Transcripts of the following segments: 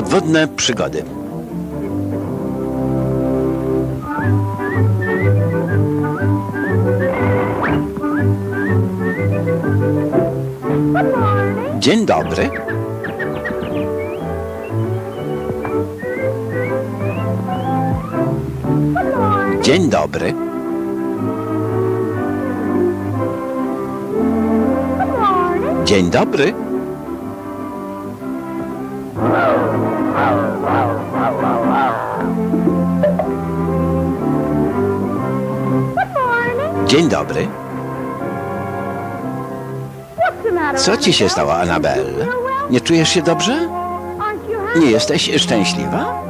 Podwodne przygody. Dzień dobry. Dzień dobry. Dzień dobry. Dzień dobry. Co ci się stało, Anabel? Nie czujesz się dobrze? Nie jesteś szczęśliwa?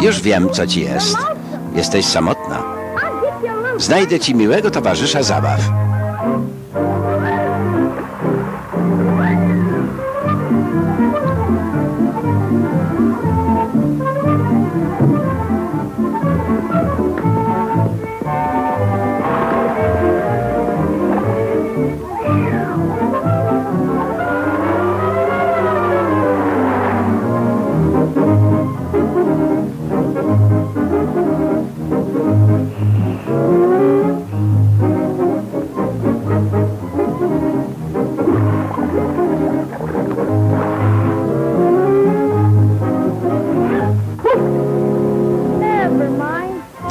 Już wiem, co ci jest. Jesteś samotna. Znajdę ci miłego towarzysza zabaw.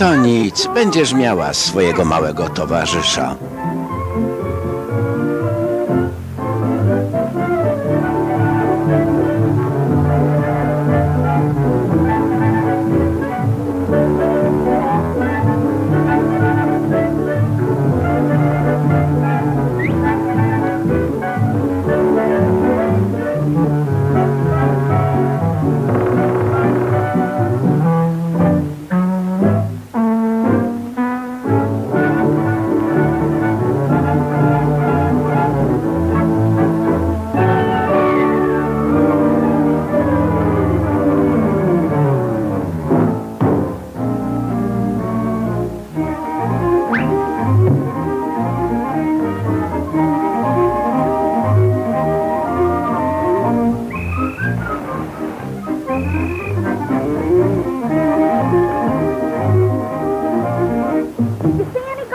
To nic, będziesz miała swojego małego towarzysza.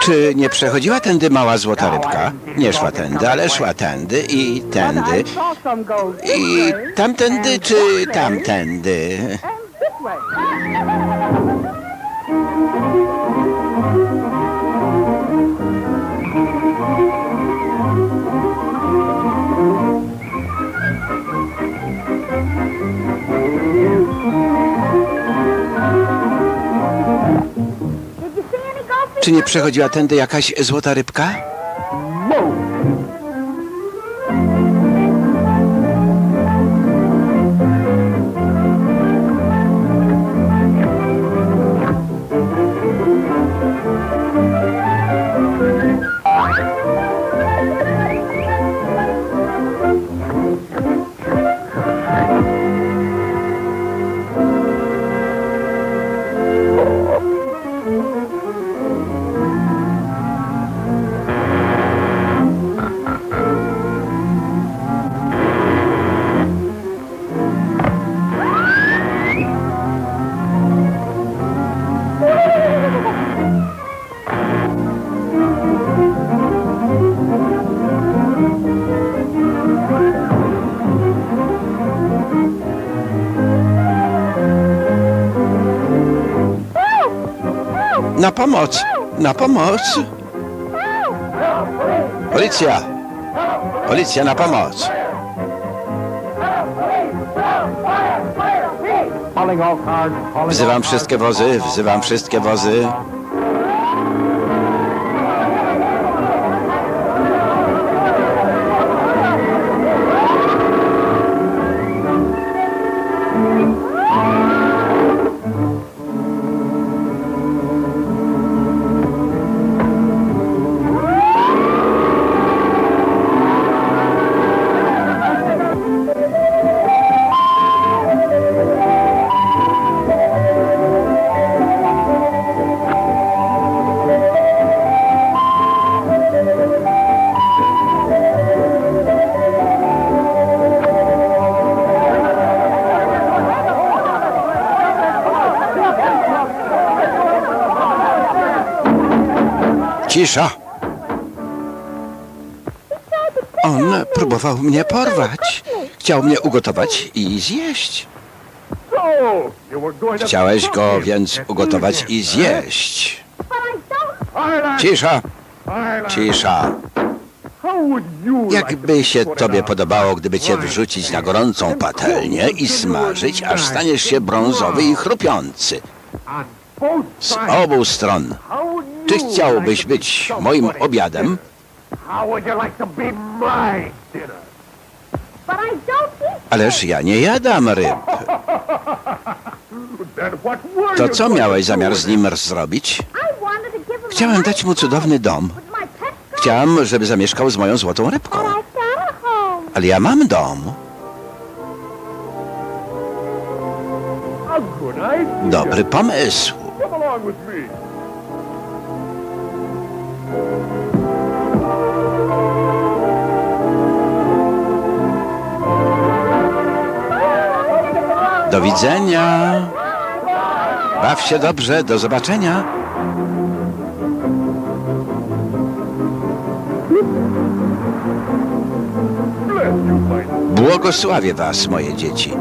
Czy nie przechodziła tędy mała złota rybka? Nie szła tędy, ale szła tędy i tędy. I tamtędy czy tamtędy? Czy nie przechodziła tędy jakaś złota rybka? Na pomoc! Na pomoc! Policja! Policja na pomoc! Wzywam wszystkie wozy, wzywam wszystkie wozy. Cisza! On próbował mnie porwać. Chciał mnie ugotować i zjeść. Chciałeś go więc ugotować i zjeść. Cisza! Cisza! Jakby się tobie podobało, gdyby cię wrzucić na gorącą patelnię i smażyć, aż staniesz się brązowy i chrupiący. Z obu stron. Czy chciałbyś być moim obiadem? Ależ ja nie jadam ryb. To co miałeś zamiar z nim zrobić? Chciałem dać mu cudowny dom. Chciałam, żeby zamieszkał z moją złotą rybką. Ale ja mam dom. Dobry pomysł. Do widzenia. Baw się dobrze. Do zobaczenia. Błogosławię was, moje dzieci.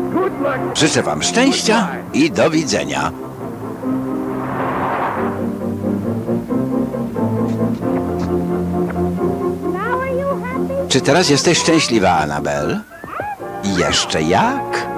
Życzę wam szczęścia i do widzenia. Czy teraz jesteś szczęśliwa, Anabel? Jeszcze jak?